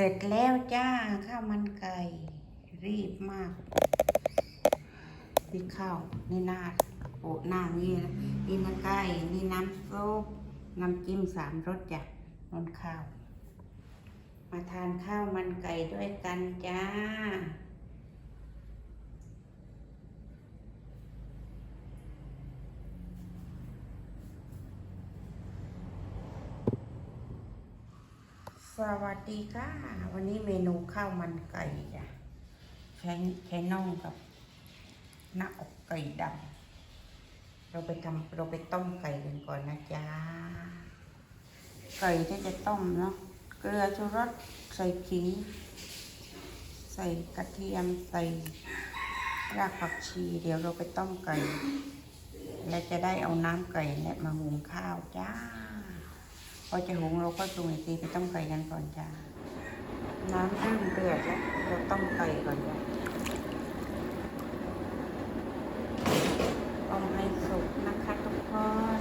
ร็จแล้วจ้าข้าวมันไก่รีบมากนี่ข้าวนี่นาโปะหน้านี่นะนี่มันไก่นี่น้ำซุปน้ำจิ้มสามรสจ้ะนนข้าว มาทานข้าวมันไก่ด้วยกันจ้า สวัสดีค่ะ วันนี้เมนูข้าวมันไก่จ้ะใช้ใช้น่องกับหน้าอกไก่ดำเราไปทำเราไปต้มไก่กันก่อนนะจ๊ะไก่ที่จะต้มเนาะเกลือชูรสใส่ขิง ใส่กระเทียมใส่รากผักชี เดี๋ยวเราไปต้มไก่ และจะได้เอาน้ำไก่และมาหุงข้าวจ้า พอจะหุงเราก็จุ่มอีกทีไปต้มไก่กันก่อนจ้า น้ำเริ่มเดือดแล้วเราต้มไก่ก่อนจ้ะต้มให้สุกนะคะทุกคน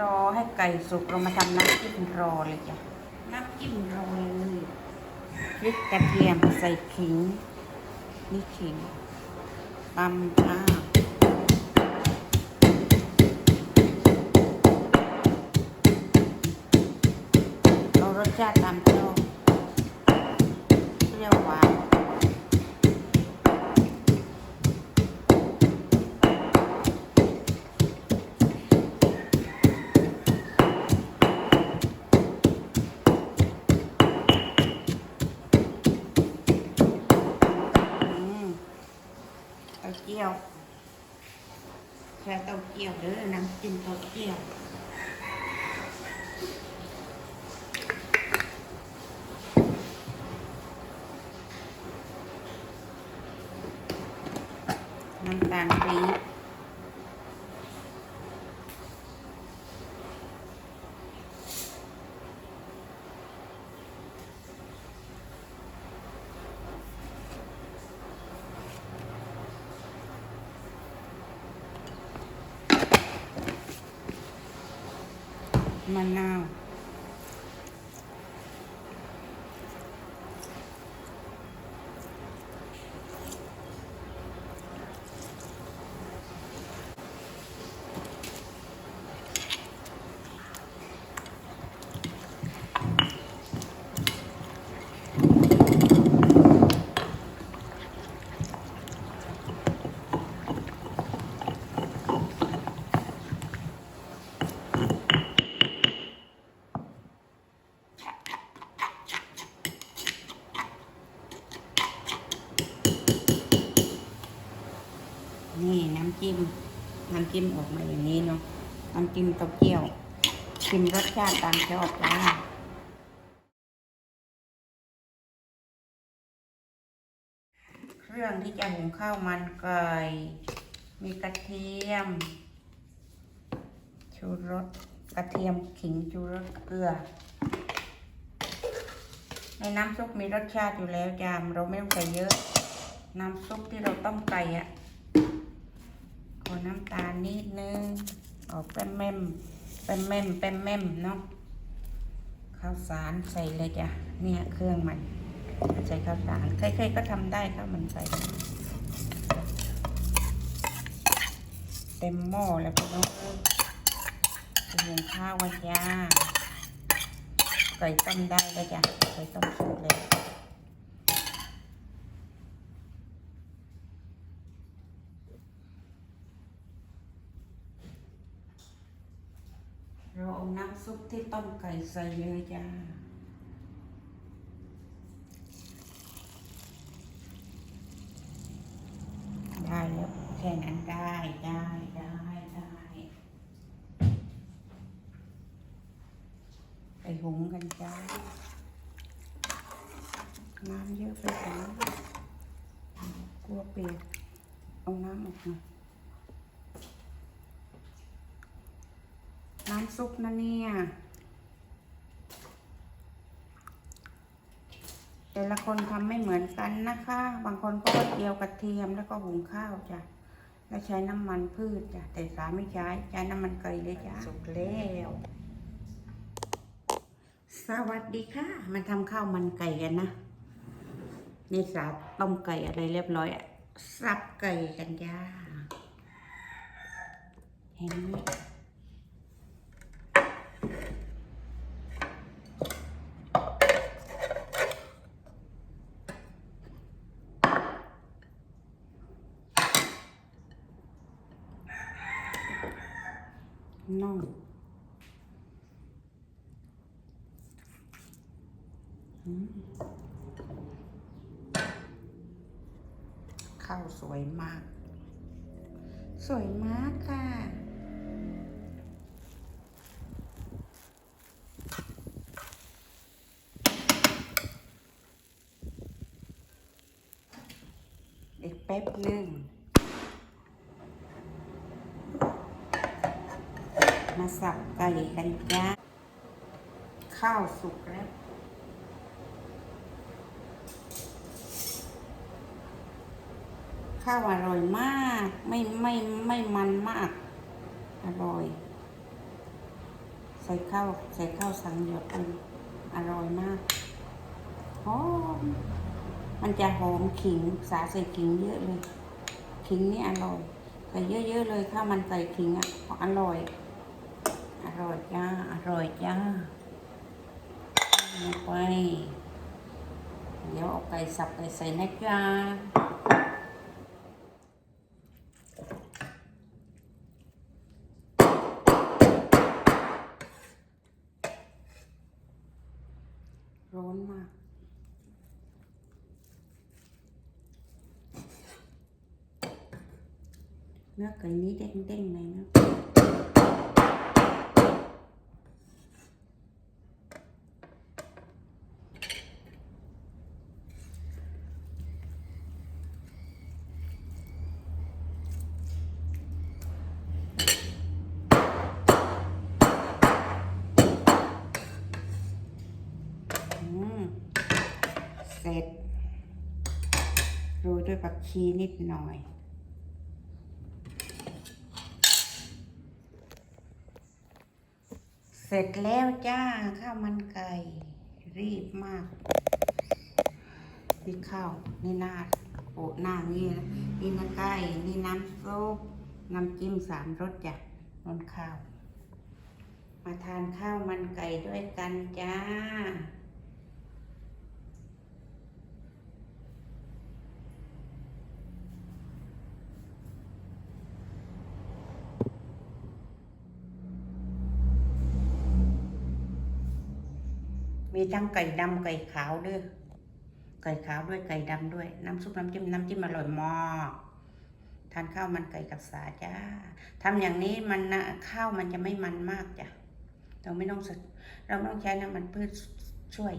รอให้ไก่สุกเรามาทำน้ำจิ้มรอเลยจ้ะน้ำจิ้มรอเลยพริกกระเทียมใส่ขิงนี่ขิงตำจ้าเอารส ชาติตามชอบเปรี้ยวหวานเต้าเจี้ยวแค่เต้าเจี้ยวเด้อน้ำจิ้มเต้าเจี้ยว น้ำตาลปี๊บมะนาว จิ้มน้ำจิ้มออกมาอย่างนี้เนาะน้ำจิ้มเต้าเจี้ยวชิมรสชาติตามชอบจ้าเครื่องที่จะหุงข้าวมันไก่มีกระเทียม ชูรสกระเทียมขิงชูรสเกลือ ในน้ำซุปมีรสชาติอยู่แล้วจามเราไม่ต้องใส่เยอะ น้ำซุปที่เราต้มไก่อะ อน้ำตาลนิดนึง ออกแป้มแม่มแป้มแม่มแป้มแม่มเนาะข้าวสารใส่เลยจ้ะเนี่ยเครื่องมัน ใส่ข้าวสารใครๆก็ทำได้ข้าวมันใส่เต็มหม้อแล้วพี่น้องเอ้ยจะหุงข้าววันจ้าไก่ต้มได้แล้วจ้ะไก่ต้มสุกเลย เราเอาน้ำซุปที่ต้มไก่ใส่เลยจ้าได้แล้วแค่นั้นได้ได้ได้ได้ไปหุงกันจ้าน้ำเยอะไปไหมกลัวเปียกเอาน้ำออกมา น้ำซุปนะเนี่ย แต่ละคนทำไม่เหมือนกันนะคะ บางคนก็เจียวกระเทียมแล้วก็หุงข้าวจ้ะ แล้วใช้น้ำมันพืชจ้ะ แต่สาไม่ใช้ ใช้น้ำมันไก่เลยจ้ะ สุกแล้วสสวัสดีค่ะมาทำข้าวมันไก่กันนะนี่สาต้มไก่อะไรเรียบร้อยอะสับไก่กันจ้าเห็นไหม น่องข้าวสวยมาก สวยมากค่ะอีกแป๊บหนึ่ง มา สับไก่กันจ้า ข้าวสุกแล้วข้าวอร่อยมาก ไม่ไม่ไม่มันมาก อร่อย ใส่ข้าวใส่ข้าวสังหยดเลยอร่อยมากหอมมันจะหอมขิงสาใส่ขิงเยอะเลย ขิงนี่อร่อยใส่เยอะๆเลยข้าวมันไก่ขิงอะอร่อย อร่อยจ้า อร่อยจ้าไป เดี๋ยวเอาไก่สับไปใส่นะจ้าร้อนมากเนื้อไก่นี้เด้งๆเลยนะ เสร็จ โรยด้วยผักชีนิดหน่อยเสร็จแล้วจ้าข้าวมันไก่รีบมากนี่ข้าวนี่หน้าโปะหน้านี่นะนี่น้ำไก่นี่น้ำซุปน้ำจิ้มสามรสจ้ะนนข้าว มาทานข้าวมันไก่ด้วยกันจ้า มีทั้งไก่ดำไก่ขาวด้วย ไก่ขาวด้วยไก่ดำด้วย น้ำซุปน้ำจิ้มน้ำจิ้มอร่อยมากทานข้าวมันไก่กับสาจ้าทำอย่างนี้มันนะข้าวมันจะไม่มันมากจ้ะเราไม่ต้องเราไม่ต้องใช้น้ำมันพืชช่วย